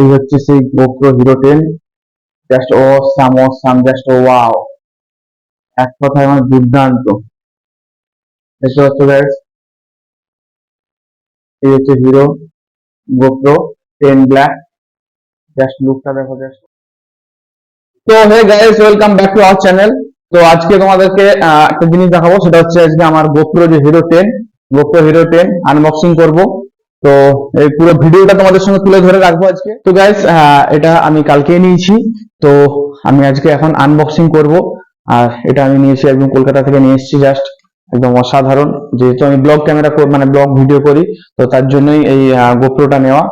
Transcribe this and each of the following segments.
এই হচ্ছে সেই GoPro Hero ten just awesome awesome just oh wow এক কথায় আমার দুর্দান্ত এই হচ্ছে Hero GoPro ten black just লুকটা দেখো জাস্ট তো hey guys welcome back to our channel তো আজকে তোমাদেরকে একটা জিনিস দেখাবো, সেটা হচ্ছে আজকে আমার গোপ্রো যে Hero ten GoPro Hero ten unboxing করব। তো এই পুরো ভিডিওটা তোমাদের সঙ্গে তুলে ধরে রাখব আজকে। তো গাইস এটা আমি কালকে নিয়েছি। তো আমি আজকে এখন আনবক্সিং করব। আর এটা আমি নিয়েছি একদম কলকাতা থেকে নিয়ে এসেছি জাস্ট একদম অসাধারণ। যেহেতু আমি ব্লগ ক্যামেরা মানে ব্লগ ভিডিও করি, তো তার জন্যই এই গোপ্রোটা নেওয়া।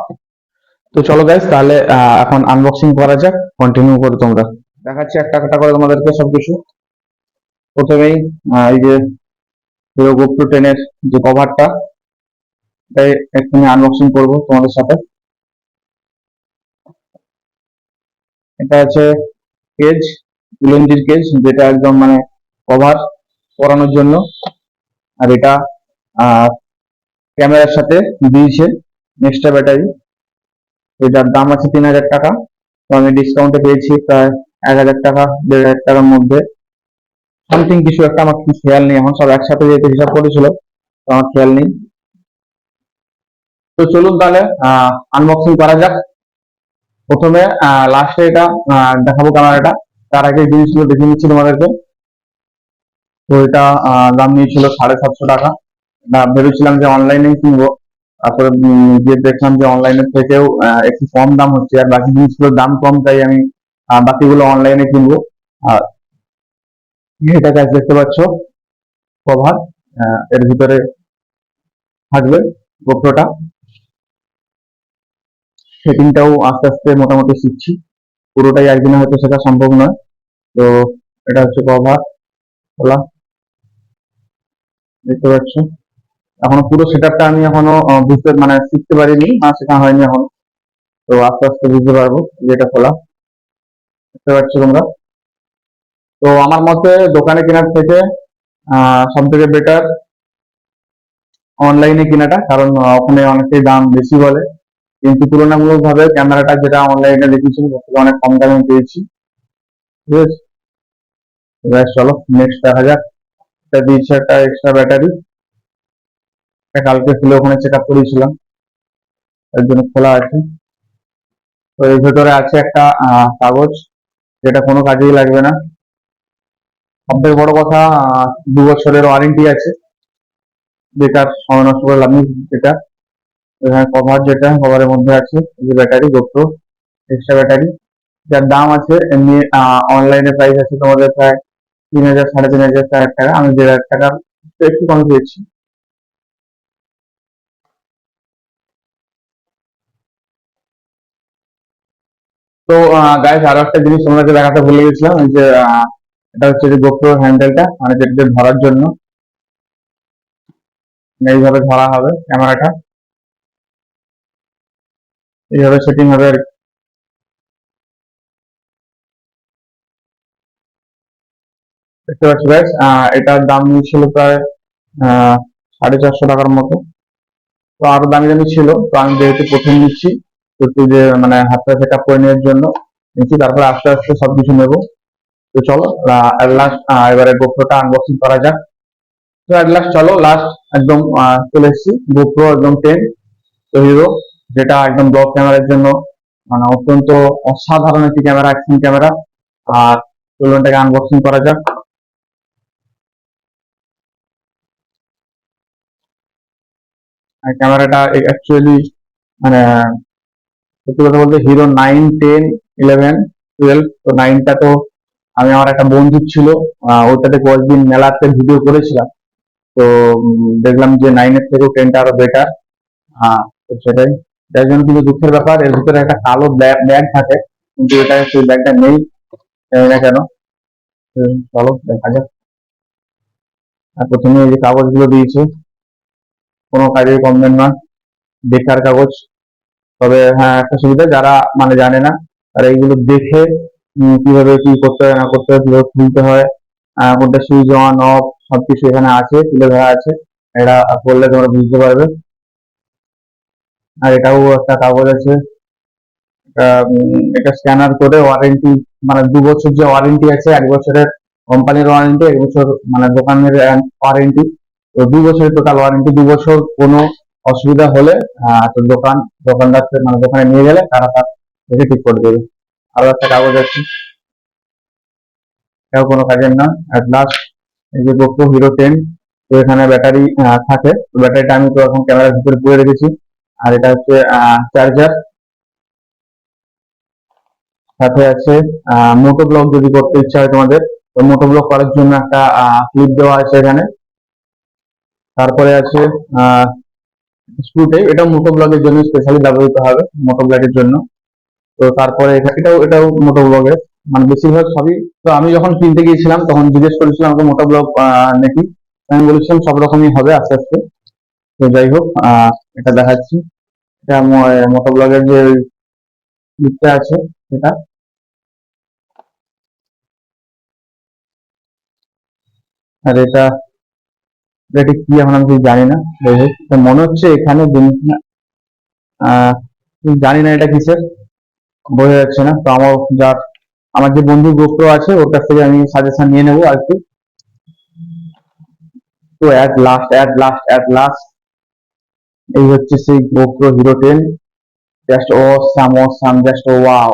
তো চলো গাইস তাহলে এখন আনবক্সিং করা যাক। কন্টিনিউ করো তোমরা। দেখাচ্ছি একটা একটা করে তোমাদেরকে সবকিছু। প্রথমেই এই যে গোপ্রো টেনের যে কভারটা এটাই এক্ষুনি আনবক্সিং করব তোমাদের সাথে। এটা আছে কেজ উলেন্ডির কেজ যেটা একদম মানে কভার পরানোর জন্য। আর এটা ক্যামেরার সাথে দিয়েছে এক্সট্রা ব্যাটারি এটার দাম আছে তিন হাজার টাকা। তো আমি ডিসকাউন্টে পেয়েছি প্রায় এক হাজার টাকা, দেড় হাজার টাকার মধ্যে। সামথিং কিছু একটা আমার খেয়াল নেই, এখন সব একসাথে যেহেতু হিসাব করেছিল, তো আমার খেয়াল নেই। তো চলুন তাহলে আনবক্সিং করা যাক। প্রথমে লাস্টে এটা দেখাবো ক্যামেরাটা তার আগে জিনিসগুলো দেখে নিচ্ছি তোমাদেরকে। তো এটা দাম নিয়েছিল সাড়ে সাতশো টাকা। ভেবেছিলাম যে অনলাইনে কিনবো। তারপরে গিয়ে দেখলাম যে অনলাইনের থেকেও একটু কম দাম হচ্ছে। আর বাকি জিনিসগুলোর দাম কম, তাই আমি বাকিগুলো অনলাইনে কিনবো। আর এটা গাছ দেখতে পাচ্ছ? কভার এর ভিতরে থাকবে গোপ্রোটা সেটিংটাও আস্তে আস্তে মোটামুটি শিখছি। পুরোটাই একদিনে হয়তো শেখা সম্ভব নয়। তো এটা হচ্ছে কভার খোলা দেখতে পাচ্ছ। এখনও পুরো সেটআপটা আমি এখনও বুঝতে মানে শিখতে পারিনি, না শেখা হয়নি এখন। তো আস্তে আস্তে বুঝতে পারব যে এটা খোলা দেখতে পাচ্ছ তোমরা? তো আমার মতে দোকানে কেনার থেকে সব থেকে বেটার অনলাইনে কেনাটা, কারণ ওখানে অনেকটাই দাম বেশি বলে। কিন্তু তুলনামূলক ভাবে ক্যামেরাটা যেটা অনলাইনে দেখেছি অনেক কম দামে পেয়েছি। ঠিক আছে? চলো নেক্সট দেখা যাক। এটা দিয়েছে একটা এক্সট্রা ব্যাটারি কালকে খুলে ওখানে চেক আপ করেছিলাম তার জন্য খোলা আছে। তো এর ভেতরে আছে একটা কাগজ, যেটা কোনো কাজেই লাগবে না। সব থেকে বড় কথা দু বছরের ওয়ারেন্টি আছে। বেকার, সময় নষ্ট করে লাভ নেই এখানে কভার যেটা কভারের মধ্যে আছে যে ব্যাটারি গোপ্রো এক্সট্রা ব্যাটারি যার দাম আছে এমনি অনলাইনে প্রাইস আছে তোমাদের প্রায় তিন হাজার, সাড়ে তিন হাজার, চার হাজার টাকা, আমি দেড় হাজার টাকার একটু কম পেয়েছি তো গাইস আরও একটা জিনিস তোমাদেরকে দেখাতে ভুলে গেছিলাম যে এটা হচ্ছে যে গোপ্রো হ্যান্ডেলটা মানে যেটা ধরার জন্য। এইভাবে ধরা হবে, ক্যামেরাটা। এইভাবে সেটিং হবে আর। দেখতে পাচ্ছি গাইস এটার দাম নিয়েছিল প্রায় সাড়ে চারশো টাকার মতো। তো আরও দামি দামি ছিল। তো আমি যেহেতু প্রথম নিচ্ছি একটু যে মানে হাতটা চেক আপ করে নেওয়ার জন্য নিচ্ছি। তারপরে আস্তে আস্তে সবকিছু নেব। তো চলো লাস্ট এবারে গোপ্রোটা আনবক্সিং করা যাক। তো অ্যাট লাস্ট চলো লাস্ট একদম চলে এসেছি। গোপ্রো একদম টেন তো হিরো যেটা একদম ব্লক ক্যামেরার জন্য মানে অত্যন্ত অসাধারণ একটি ক্যামেরা অ্যাকশন ক্যামেরা। আর চলুন এটাকে আনবক্সিং করা যাক। ক্যামেরাটা অ্যাকচুয়ালি মানে সত্যি কথা বলতে Hero nine ten eleven twelve তো নাইনটা তো আমি আমার একটা বন্ধু ছিল ওটাতে কয়েকদিন মেলাতে ভিডিও করেছিলাম। তো দেখলাম যে নাইনের থেকেও টেনটা আরও বেটার তো সেটাই। যার জন্য কিন্তু দুঃখের ব্যাপার, এর ভিতরে একটা কালো ব্যাগ থাকে, কিন্তু এটা সেই ব্যাগটা নেই, জানি না কেন। চলো, দেখা যাক। আর প্রথমে এই যে কাগজগুলো দিয়েছে, কোনো কাজের কম দেন নয়, বেকার কাগজ। তবে হ্যাঁ একটা সুবিধা, যারা মানে জানে না, তারা এইগুলো দেখে কীভাবে কি করতে হয়, না করতে হয়, কীভাবে খুলতে হয় কোনটা সুইচ অন, অফ, সবকিছু এখানে আছে, তুলে ধরা আছে। এটা করলে তোমরা বুঝতে পারবে। আর এটাও একটা কাগজ আছে। এটা স্ক্যানার করে ওয়ারেন্টি মানে দু বছর যে ওয়ারেন্টি আছে এক বছরের কোম্পানির ওয়ারেন্টি এক বছর মানে দোকানের ওয়ারেন্টি তো দু বছরের টোটাল ওয়ারেন্টি দু বছর কোনো অসুবিধা হলে আহ, তো দোকান দোকানদার মানে দোকানে নিয়ে গেলে তারা তার দেখে ঠিক করে দেবে। আরও একটা কাগজ আছে। এটাও কোনো কাজের না অ্যাট লাস্ট এই যে গোপ্রো হিরো টেন তো এখানে ব্যাটারি থাকে। তো ব্যাটারিটা আমি তো এখন ক্যামেরার ভিতরে পুরে রেখেছি। আর এটা হচ্ছে চার্জার সাথে আছে মোটো ব্লগ যদি করতে ইচ্ছা হয় তোমাদের, তো মোটো ব্লগ করার জন্য একটা ক্লিপ দেওয়া আছে এখানে। তারপরে আছে স্ক্রু টাইপ এটা মোটো ব্লগের জন্য স্পেশালি ব্যবহৃত হবে মোটো ব্লগের জন্য। তো তারপরে এটা- এটাও এটাও মোটো ব্লগের মানে বেশিরভাগ সবই, তো আমি যখন কিনতে গিয়েছিলাম, তখন জিজ্ঞেস করেছিলাম আমাকে মোটো ব্লগ নাকি। আমি বলেছিলাম সব রকমই হবে আস্তে আস্তে। তো যাই হোক এটা দেখাচ্ছি। এটা মোটো ব্লগের যে আছে সেটা আর এটা এটা কি এখন আমি জানি না। মনে হচ্ছে এখানে জানি না এটা কিসের, বোঝা যাচ্ছে না। তো আমার যার, আমার যে বন্ধু গোপ্রো আছে, ওর কাছ থেকে আমি সাজেশন নিয়ে নেব আর কি। তো at last at last at last এই হচ্ছে সেই GoPro Hero ten just awesome awesome just oh wow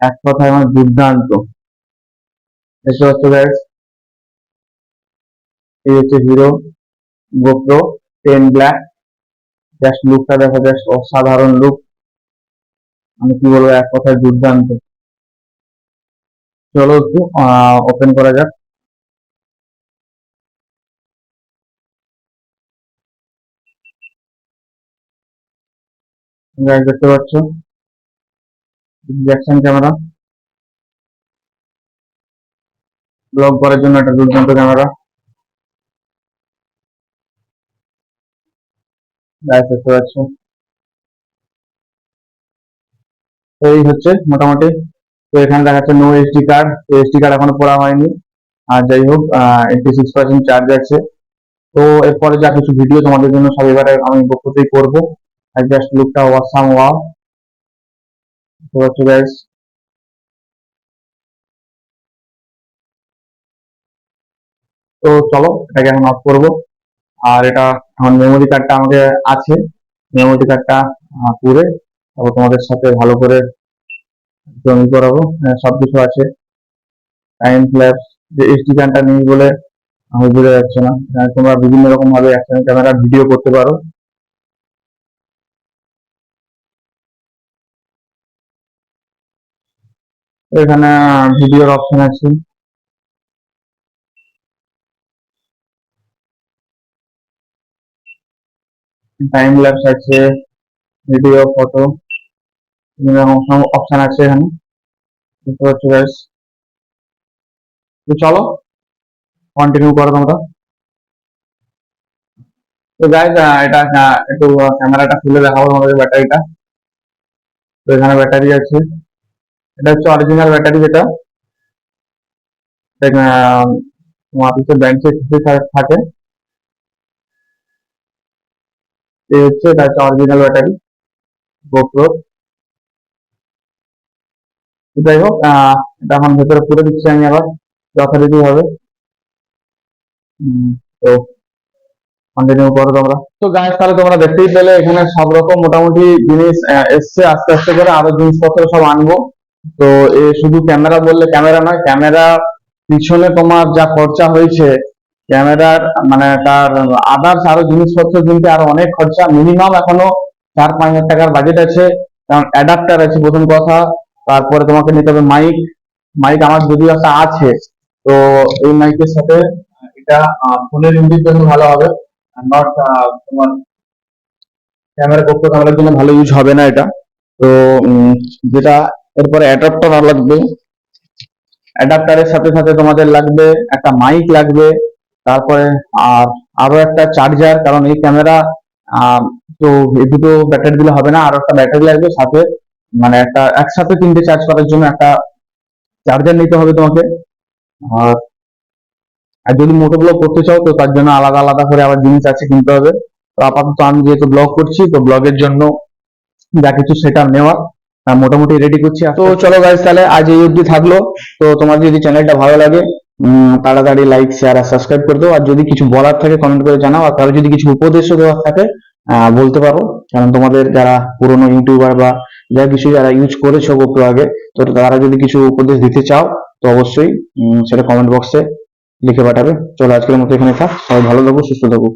এক কথায় আমার দুর্দান্ত? এই হচ্ছে Hero GoPro ten black just লুকটা দেখো জাস্ট অসাধারণ লুক আমি কি বলব, এক কথায় দুর্দান্ত চলো একটু ওপেন করা যাক। দেখতে পাচ্ছ। Reaction camera? ব্লগ করার জন্য একটা দুর্দান্ত ক্যামেরা। দেখতে পাচ্ছ। তো এই হচ্ছে মোটামুটি। তো এখানে দেখাচ্ছে নো এসডি কার্ড তো এসডি কার্ড এখনও পড়া হয়নি। আর যাই হোক এইটি সিক্স পার্সেন্ট চার্জ আছে। তো এরপরে যা কিছু ভিডিও তোমাদের জন্য সব এবারে আমি বক্তব্যই করব। আর জাস্ট লুকটা ওয়াসাম ওয়াও তো হচ্ছে গাইস তো চলো এটাকে এখন অফ করব। আর এটা এখন মেমোরি কার্ডটা আমাকে আছে। মেমোরি কার্ডটা পুরে। তারপর তোমাদের সাথে ভালো করে জমি করাবো। হ্যাঁ, সবকিছু আছে। টাইম ফ্ল্যাশ যে এসডি কার্ডটা নেই বলে আমি বোঝা যাচ্ছে না। তোমরা বিভিন্ন রকম ভাবে অ্যাকশন ক্যামেরা ভিডিও করতে পারো। এখানে ভিডিওর অপশন আছে। টাইম ল্যাপস আছে ভিডিও ফটো অপশন আছে এখানে? তো চলো কন্টিনিউ করো তোমরা। তো গাইজ এটা একটু ক্যামেরাটা খুলে দেখাবো তোমাদের ব্যাটারিটা তো এখানে ব্যাটারি আছে। এটা হচ্ছে অরিজিনাল ব্যাটারি যেটা। তোমার হচ্ছে ব্যাংকে থাকে এই হচ্ছে এটা হচ্ছে অরিজিনাল ব্যাটারি গোপ্রো যাই হোক এটা এখন ভেতরে পুরো দিচ্ছি আমি আবার যথারীতি উম, তো কন্টিনিউ করো তোমরা। তো গাইস তাহলে তোমরা দেখতেই পেলে এখানে সব রকম মোটামুটি জিনিস এসছে আস্তে আস্তে করে আরও জিনিসপত্র সব আনব। তো এ শুধু ক্যামেরা বললে ক্যামেরা নয়, ক্যামেরা পিছনে তোমার যা খরচা হয়েছে, ক্যামেরার মানে তার আদার্স আরও জিনিসপত্র কিনতে আরও অনেক খরচা মিনিমাম এখনও চার পাঁচ হাজার টাকার বাজেট আছে, কারণ অ্যাডাপ্টার আছে প্রথম কথা, তারপরে তোমাকে নিতে হবে মাইক মাইক আমার যদিও একটা আছে, তো এই মাইকের সাথে এটা ফোনের ইউজের জন্য ভালো হবে নট তোমার ক্যামেরা করতে ক্যামেরার জন্য ভালো ইউজ হবে না এটা, তো যেটা এরপরে অ্যাডাপ্টার লাগবে। অ্যাডাপ্টারের সাথে সাথে তোমাদের লাগবে, একটা মাইক লাগবে, তারপরে আর আরও একটা চার্জার কারণ এই ক্যামেরা তো এই দুটো ব্যাটারি দিলে হবে না, আরও একটা ব্যাটারি লাগবে সাথে মানে একটা একসাথে তিনটে চার্জ করার জন্য একটা চার্জার নিতে হবে তোমাকে। আর আর যদি মোটো ব্লগ করতে চাও, তো তার জন্য আলাদা আলাদা করে আবার জিনিস আছে কিনতে হবে। তো আপাতত আমি যেহেতু ব্লগ করছি, তো ব্লগের জন্য যা কিছু সেটা নেওয়া। মোটামুটি রেডি করছি। তো চলো গাইজ তাহলে আজ এই অবধি থাকল। তো তোমার যদি চ্যানেলটা ভালো লাগে তাড়াতাড়ি লাইক শেয়ার আর সাবস্ক্রাইব করে দাও। আর যদি কিছু বলার থাকে কমেন্ট করে জানাও। আর কারও যদি কিছু উপদেশও দেওয়ার থাকে বলতে পারো। কারণ তোমাদের যারা পুরনো ইউটিউবার বা যা কিছু যারা ইউজ করেছ গোপ্রো আগে, তো তারা যদি কিছু উপদেশ দিতে চাও, তো অবশ্যই সেটা কমেন্ট বক্সে লিখে পাঠাবে। চলো আজকের মতো এখানে থাক। সবাই ভালো থাকো, সুস্থ থাকো।